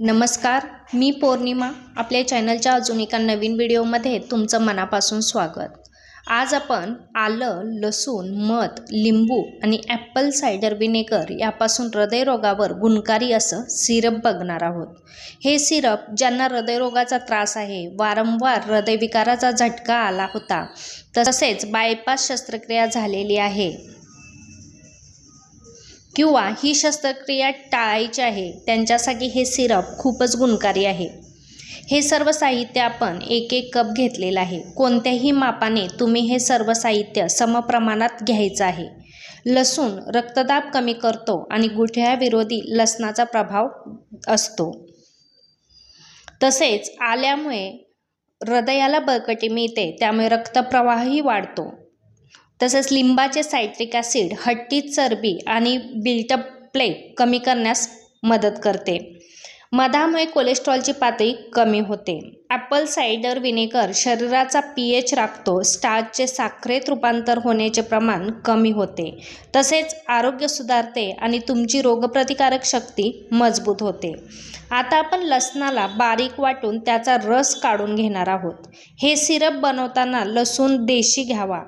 नमस्कार मी पौर्णिमा. आपल्या चॅनलच्या अजून एका नवीन व्हिडिओमध्ये तुमचं मनापासून स्वागत. आज आपण आलं लसूण मध लिंबू आणि ॲपल सायडर विनेगर यापासून हृदयरोगावर गुणकारी असं सिरप बघणार आहोत. हे सिरप ज्यांना हृदयरोगाचा त्रास आहे वारंवार हृदयविकाराचा झटका आला होता तसेच बायपास शस्त्रक्रिया झालेली आहे. किंवा ही शस्त्रक्रिया टाळायची आहे त्यांच्यासाठी हे सिरप खूपच गुणकारी आहे. हे सर्व साहित्य आपण एक एक कप घेतलेलं आहे. कोणत्याही मापाने तुम्ही हे सर्व साहित्य समप्रमाणात घ्यायचं आहे. लसूण रक्तदाब कमी करतो आणि गुठळ्याविरोधी लसणाचा प्रभाव असतो. तसेच आल्यामुळे हृदयाला बळकटी मिळते त्यामुळे रक्तप्रवाहही वाढतो. तसेच लिंबाचे सायट्रिक ॲसिड हट्टी चरबी आणि बिल्टअप प्लेट कमी करण्यास मदत करते. मधामुळे कोलेस्ट्रॉलची पातळी कमी होते. ॲपल सायडर विनेगर शरीराचा पी एच राखतो स्टार्चचे साखरेत रूपांतर होण्याचे प्रमाण कमी होते. तसेच आरोग्य सुधारते आणि तुमची रोगप्रतिकारक शक्ती मजबूत होते. आता आपण लसणाला बारीक वाटून त्याचा रस काढून घेणार आहोत. हे सिरप बनवताना लसूण देशी घ्यावा.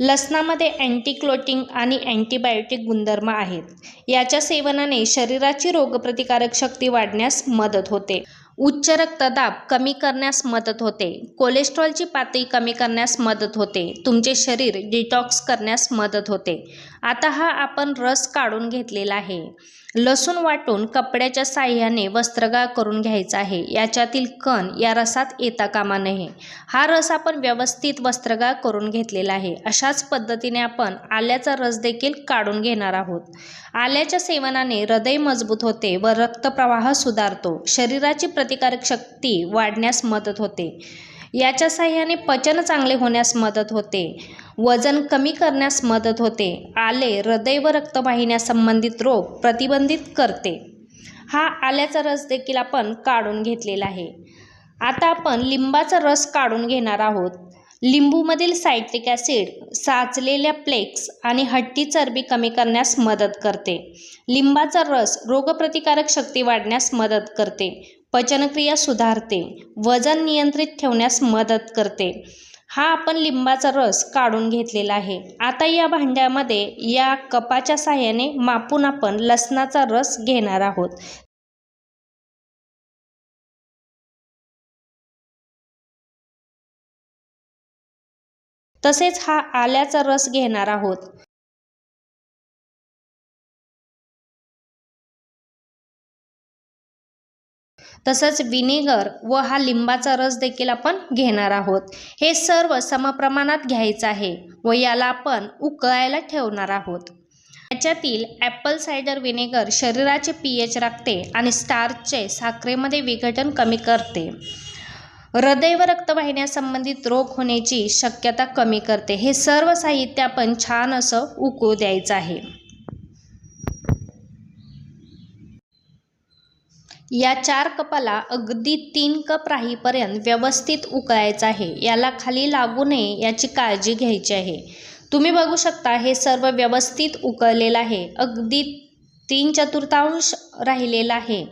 लसणामध्ये अँटीक्लोटिंग आणि अँटीबायोटिक गुणधर्म आहेत. याच्या सेवनाने शरीराची रोगप्रतिकारक शक्ती वाढण्यास मदत होते. उच्च रक्तदाब कमी करण्यास मदत होते. कोलेस्ट्रॉलची पातळी कमी करण्यास मदत होते. तुमचे शरीर डिटॉक्स करण्यास मदत होते. आता हा आपण रस काढून घेतलेला आहे. लसूण वाटून कपड्याच्या साह्याने वस्त्रगाळ करून घ्यायचा आहे. याच्यातील कण या रसात येता कामा नये. हा रस आपण व्यवस्थित वस्त्रगाळ करून घेतलेला आहे. अशाच पद्धतीने आपण आल्याचा रस देखील काढून घेणार आहोत. आल्याच्या सेवनाने हृदय मजबूत होते व रक्तप्रवाह सुधारतो. शरीराची प्रतिकारक शक्ती वाढण्यास मदत होते. याच्या साह्याने पचन चांगले होण्यास मदत होते. वजन कमी करण्यास मदत होते. आले हृदय व रक्तवाहिन्या संबंधित रोग प्रतिबंधित करते. हा आल्याचा रस देखील आपण काढून घेतलेला आहे. आता आपण लिंबाचा रस काढून घेणार आहोत. लिंबूमधील सायट्रिक ॲसिड साचलेल्या प्लेक्स आणि हट्टी चरबी कमी करण्यास मदत करते. लिंबाचा रस रोगप्रतिकारक शक्ती वाढण्यास मदत करते. पचनक्रिया सुधारते. वजन नियंत्रित ठेवण्यास मदत करते. हा आपण लिंबाचा रस काढून घेतलेला आहे. आता या भांड्यामध्ये या कपाच्या साह्याने मापून आपण लसणाचा रस घेणार आहोत. तसेच हा आल्याचा रस घेणार आहोत. तसंच विनेगर व हा लिंबाचा रस देखील आपण घेणार आहोत. हे सर्व समप्रमाणात घ्यायचं आहे व याला आपण उकळायला ठेवणार आहोत. याच्यातील ॲपल सायडर विनेगर शरीराचे पी एच राखते आणि स्टार्चचे साखरेमध्ये विघटन कमी करते. हृदय व रक्तवाहिन्यासंबंधित रोग होण्याची शक्यता कमी करते. हे सर्व साहित्य आपण छान असं उकळू द्यायचं आहे. या चार कपाला अगदी तीन कप राहीपर्यंत व्यवस्थित उकळायचं आहे. याला खाली लागू नये याची काळजी घ्यायची आहे. तुम्ही बघू शकता हे सर्व व्यवस्थित उकळलेलं आहे. अगदी तीन चतुर्थांश राहिलेला आहे.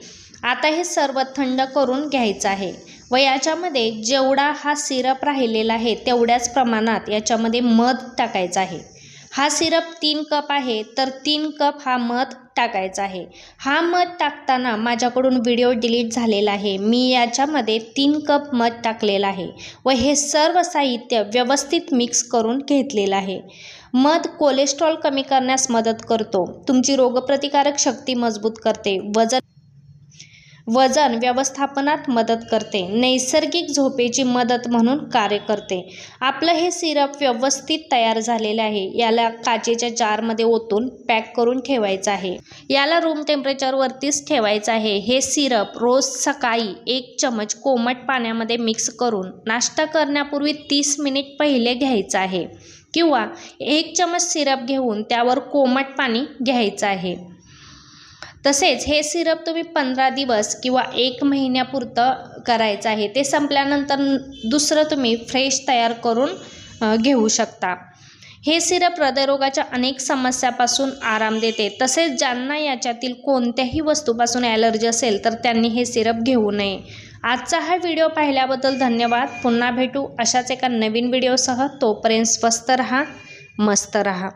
आता हे सर्व थंड करून घ्यायचं आहे. व याच्यामध्ये जेवढा हा सिरप राहिलेला आहे तेवढ्याच प्रमाणात याच्यामध्ये मध टाकायचं आहे. हा सिरप तीन कप आहे तर तीन कप हा मध टाकायचा आहे. हा मध टाकताना माझ्याकडून व्हिडिओ डिलीट झालेला आहे. मी याच्यामध्ये तीन कप मध टाकलेला आहे व हे सर्व साहित्य व्यवस्थित मिक्स करून घेतलेलं आहे. मध कोलेस्ट्रॉल कमी करण्यास मदत करतो. तुमची रोगप्रतिकारक शक्ती मजबूत करते. वजन वजन व्यवस्थापनात मदत करते. नैसर्गिक झोपेची मदत म्हणून कार्य करते. आपलं हे सिरप व्यवस्थित तयार झालेलं आहे. याला काचेच्या जारमध्ये ओतून पॅक करून ठेवायचं आहे. याला रूम टेम्परेचरवरतीच ठेवायचं आहे. हे सिरप रोज सकाळी एक चमच कोमट पाण्यामध्ये मिक्स करून नाश्ता करण्यापूर्वी तीस मिनिट पहिले घ्यायचं आहे. किंवा एक चमच सिरप घेऊन त्यावर कोमट पाणी घ्यायचं आहे. तसेच हे सिरप तुम्ही पंधरा दिवस किंवा एक महिन्यापुरतं करायचं आहे. ते संपल्यानंतर दुसरं तुम्ही फ्रेश तयार करून घेऊ शकता. हे सिरप हृदयरोगाच्या अनेक समस्यापासून आराम देते. तसेच ज्यांना याच्यातील कोणत्याही वस्तूपासून ॲलर्जी असेल तर त्यांनी हे सिरप घेऊ नये. आजचा हा व्हिडिओ पाहिल्याबद्दल धन्यवाद. पुन्हा भेटू अशाच एका नवीन व्हिडिओसह. तोपर्यंत स्वस्त रहा मस्त रहा.